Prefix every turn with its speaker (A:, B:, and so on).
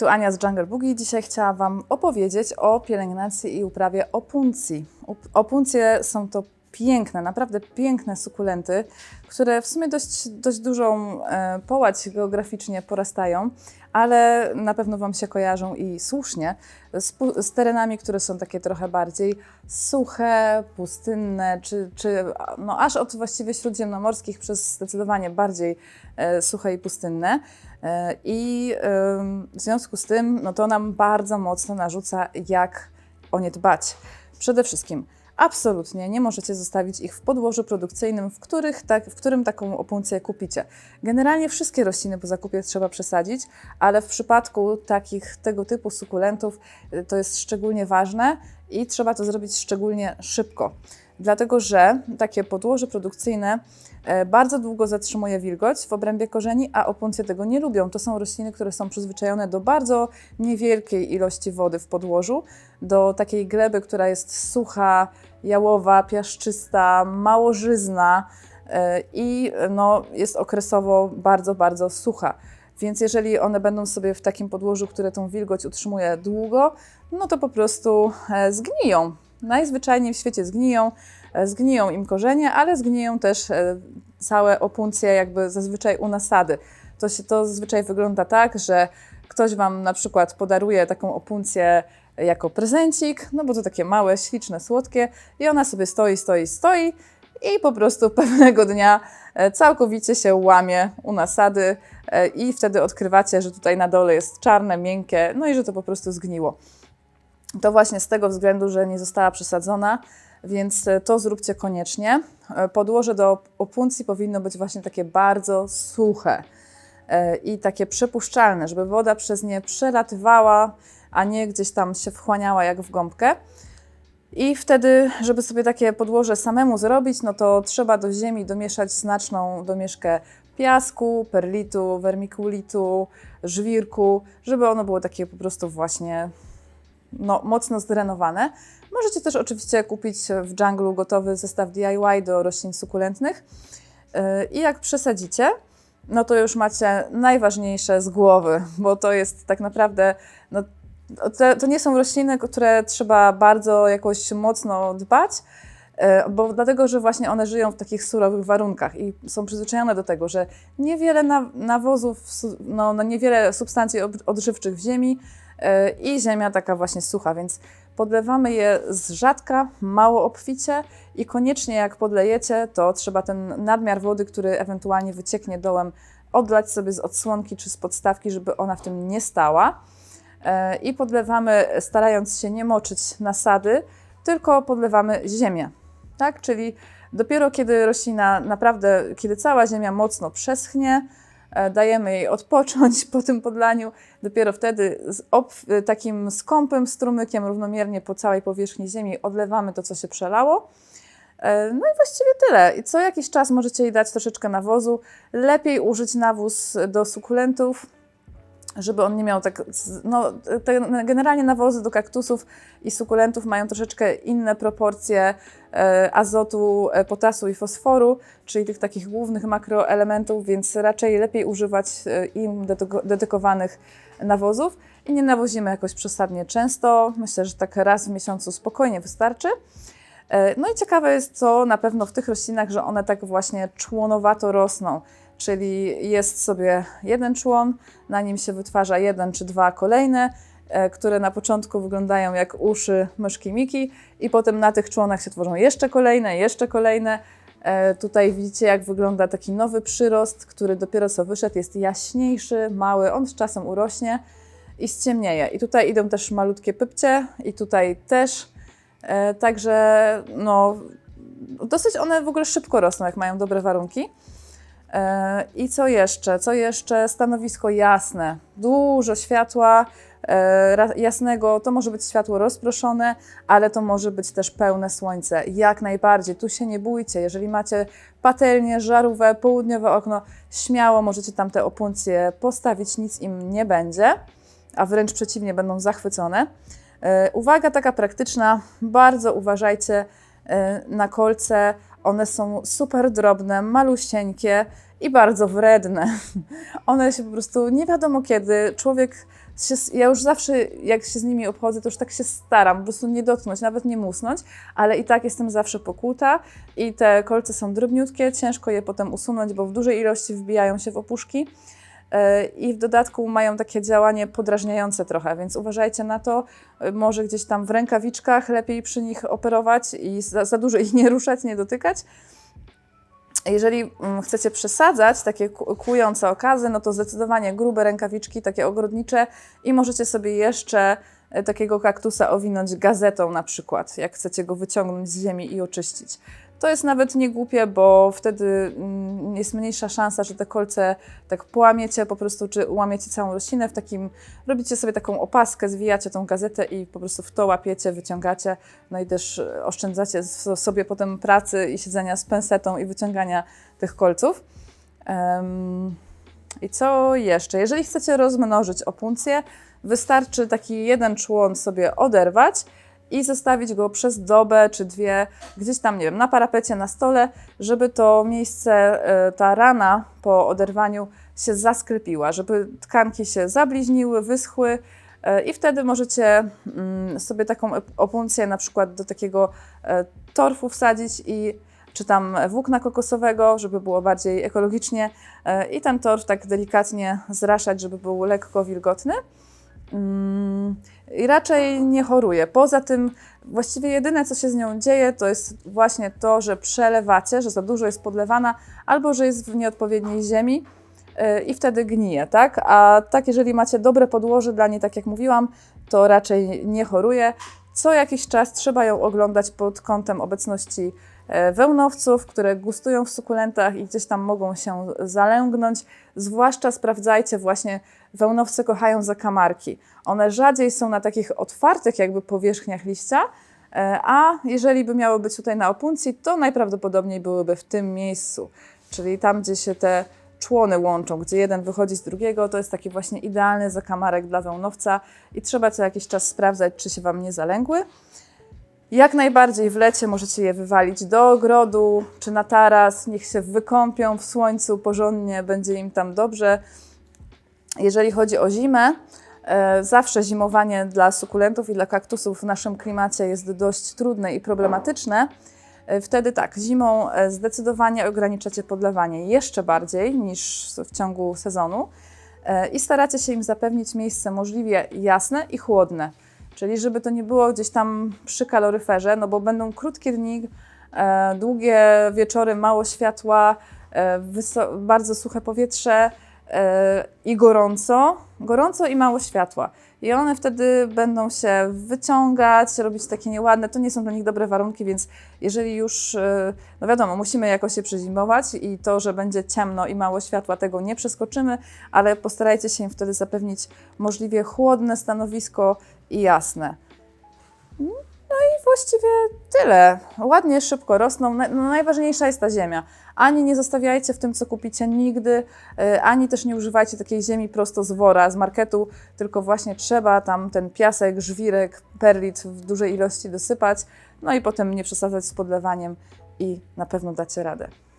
A: Tu Ania z Jungle Boogie. Dzisiaj chciałam Wam opowiedzieć o pielęgnacji i uprawie opuncji. Opuncje są to piękne, naprawdę piękne sukulenty, które w sumie dość, dość dużą e, połać geograficznie porastają, ale na pewno Wam się kojarzą i słusznie z, z terenami, które są takie trochę bardziej suche, pustynne, czy, czy no aż od właściwie śródziemnomorskich przez zdecydowanie bardziej e, suche i pustynne. E, I em, w związku z tym, no to nam bardzo mocno narzuca, jak o nie dbać. Przede wszystkim, absolutnie nie możecie zostawić ich w podłożu produkcyjnym, w, których tak, w którym taką opuncję kupicie. Generalnie wszystkie rośliny po zakupie trzeba przesadzić, ale w przypadku takich tego typu sukulentów y, to jest szczególnie ważne i trzeba to zrobić szczególnie szybko. Dlatego, że takie podłoże produkcyjne e, bardzo długo zatrzymuje wilgoć w obrębie korzeni, a opuncje tego nie lubią. To są rośliny, które są przyzwyczajone do bardzo niewielkiej ilości wody w podłożu, do takiej gleby, która jest sucha, jałowa, piaszczysta, małożyzna e, i no, jest okresowo bardzo, bardzo sucha. Więc jeżeli one będą sobie w takim podłożu, które tą wilgoć utrzymuje długo, no to po prostu e, zgniją. Najzwyczajniej w świecie zgniją, e, zgniją im korzenie, ale zgniją też e, całe opuncje jakby zazwyczaj u nasady. To, się, to zazwyczaj wygląda tak, że ktoś Wam na przykład podaruje taką opuncję jako prezencik, no bo to takie małe, śliczne, słodkie i ona sobie stoi, stoi, stoi i po prostu pewnego dnia e, całkowicie się łamie u nasady e, i wtedy odkrywacie, że tutaj na dole jest czarne, miękkie, no i że to po prostu zgniło. To właśnie z tego względu, że nie została przesadzona, więc e, to zróbcie koniecznie. E, Podłoże do opuncji powinno być właśnie takie bardzo suche e, i takie przepuszczalne, żeby woda przez nie przelatywała, a nie gdzieś tam się wchłaniała jak w gąbkę. I wtedy, żeby sobie takie podłoże samemu zrobić, no to trzeba do ziemi domieszać znaczną domieszkę piasku, perlitu, wermikulitu, żwirku, żeby ono było takie po prostu właśnie no, mocno zdrenowane. Możecie też oczywiście kupić w Junglu gotowy zestaw DIY do roślin sukulentnych. Yy, I jak przesadzicie, no to już macie najważniejsze z głowy, bo to jest tak naprawdę, no, to, nie są rośliny, które trzeba bardzo jakoś mocno dbać, e, bo dlatego, że właśnie one żyją w takich surowych warunkach i są przyzwyczajone do tego, że niewiele na- nawozów, no, no niewiele substancji odżywczych w ziemi i ziemia taka właśnie sucha, więc podlewamy je z rzadka, mało obficie i koniecznie jak podlejecie, to trzeba ten nadmiar wody, który ewentualnie wycieknie dołem, odlać sobie z odsłonki czy z podstawki, żeby ona w tym nie stała. E, I podlewamy, starając się nie moczyć nasady, tylko podlewamy ziemię. Tak? Czyli dopiero kiedy roślina naprawdę, kiedy cała ziemia mocno przeschnie, e, dajemy jej odpocząć po tym podlaniu, dopiero wtedy z ob, takim skąpym strumykiem równomiernie po całej powierzchni ziemi odlewamy to, co się przelało. E, No i właściwie tyle. I co jakiś czas możecie jej dać troszeczkę nawozu. Lepiej użyć nawóz do sukulentów, żeby on nie miał tak. No, te generalnie nawozy do kaktusów i sukulentów mają troszeczkę inne proporcje e, azotu, e, potasu i fosforu, czyli tych takich głównych makroelementów, więc raczej lepiej używać e, im dedyko- dedykowanych nawozów i nie nawozimy jakoś przesadnie często. Myślę, że tak raz w miesiącu spokojnie wystarczy. E, No i ciekawe jest to na pewno w tych roślinach, że one tak właśnie członowato rosną, czyli jest sobie jeden człon, na nim się wytwarza jeden czy dwa kolejne, e, które na początku wyglądają jak uszy myszki Miki i potem na tych członach się tworzą jeszcze kolejne, jeszcze kolejne. E, Tutaj widzicie, jak wygląda taki nowy przyrost, który dopiero co wyszedł, jest jaśniejszy, mały, on z czasem urośnie i ściemnieje. I tutaj idą też malutkie pypcie i tutaj też. E, Także no, dosyć one w ogóle szybko rosną, jak mają dobre warunki. I co jeszcze? Co jeszcze? Stanowisko jasne. Dużo światła e, jasnego. To może być światło rozproszone, ale to może być też pełne słońce. Jak najbardziej. Tu się nie bójcie. Jeżeli macie patelnię, żarówkę, południowe okno, śmiało możecie tam te opuncje postawić, nic im nie będzie, a wręcz przeciwnie, będą zachwycone. E, Uwaga taka praktyczna, bardzo uważajcie e, na kolce. One są super drobne, malusieńkie i bardzo wredne. One się po prostu nie wiadomo kiedy człowiek się, ja już zawsze jak się z nimi obchodzę, to już tak się staram, po prostu nie dotknąć, nawet nie musnąć, ale i tak jestem zawsze pokuta i te kolce są drobniutkie, ciężko je potem usunąć, bo w dużej ilości wbijają się w opuszki. I w dodatku mają takie działanie podrażniające trochę, więc uważajcie na to. Może gdzieś tam w rękawiczkach lepiej przy nich operować i za, za dużo ich nie ruszać, nie dotykać. Jeżeli mm, chcecie przesadzać takie kłujące okazy, no to zdecydowanie grube rękawiczki, takie ogrodnicze i możecie sobie jeszcze e, takiego kaktusa owinąć gazetą na przykład, jak chcecie go wyciągnąć z ziemi i oczyścić. To jest nawet nie głupie, bo wtedy mm, jest mniejsza szansa, że te kolce tak połamiecie po prostu, czy łamiecie całą roślinę w takim, robicie sobie taką opaskę, zwijacie tą gazetę i po prostu w to łapiecie, wyciągacie, no i też oszczędzacie sobie potem pracy i siedzenia z pensetą i wyciągania tych kolców. Em, I co jeszcze? Jeżeli chcecie rozmnożyć opuncję, wystarczy taki jeden człon sobie oderwać i zostawić go przez dobę czy dwie gdzieś tam, nie wiem, na parapecie, na stole, żeby to miejsce, e, ta rana po oderwaniu się zasklepiła, żeby tkanki się zabliźniły, wyschły e, i wtedy możecie mm, sobie taką opuncję na przykład do takiego e, torfu wsadzić i czy tam włókna kokosowego, żeby było bardziej ekologicznie i ten torf tak delikatnie zraszać, żeby był lekko wilgotny. I raczej nie choruje. Poza tym, właściwie jedyne, co się z nią dzieje, to jest właśnie to, że przelewacie, że za dużo jest podlewana, albo że jest w nieodpowiedniej ziemi yy, i wtedy gnije, tak? A tak, jeżeli macie dobre podłoże dla niej, tak jak mówiłam, to raczej nie choruje. Co jakiś czas trzeba ją oglądać pod kątem obecności e, wełnowców, które gustują w sukulentach i gdzieś tam mogą się zalęgnąć. Zwłaszcza sprawdzajcie właśnie, wełnowce kochają zakamarki. One rzadziej są na takich otwartych jakby powierzchniach liścia, e, a jeżeli by miały być tutaj na opuncji, to najprawdopodobniej byłyby w tym miejscu, czyli tam, gdzie się te człony łączą, gdzie jeden wychodzi z drugiego, to jest taki właśnie idealny zakamarek dla wełnowca i trzeba co jakiś czas sprawdzać, czy się Wam nie zalęgły. Jak najbardziej w lecie możecie je wywalić do ogrodu czy na taras, niech się wykąpią w słońcu porządnie, będzie im tam dobrze. Jeżeli chodzi o zimę, e, zawsze zimowanie dla sukulentów i dla kaktusów w naszym klimacie jest dość trudne i problematyczne. E, Wtedy tak, zimą e, zdecydowanie ograniczacie podlewanie jeszcze bardziej niż w ciągu sezonu i staracie się im zapewnić miejsce możliwie jasne i chłodne. Czyli żeby to nie było gdzieś tam przy kaloryferze, no bo będą krótkie dni, długie wieczory, mało światła, bardzo suche powietrze i gorąco, gorąco i mało światła. I one wtedy będą się wyciągać, robić takie nieładne. To nie są dla nich dobre warunki, więc jeżeli już, e, no wiadomo, musimy jakoś się przezimować i to, że będzie ciemno i mało światła, tego nie przeskoczymy, ale postarajcie się im wtedy zapewnić możliwie chłodne stanowisko i jasne. Właściwie tyle. Ładnie, szybko rosną. No, najważniejsza jest ta ziemia. Ani nie zostawiajcie w tym, co kupicie nigdy, y, ani też nie używajcie takiej ziemi prosto z wora, z marketu, tylko właśnie trzeba tam ten piasek, żwirek, perlit w dużej ilości dosypać, no i potem nie przesadzać z podlewaniem i na pewno dacie radę.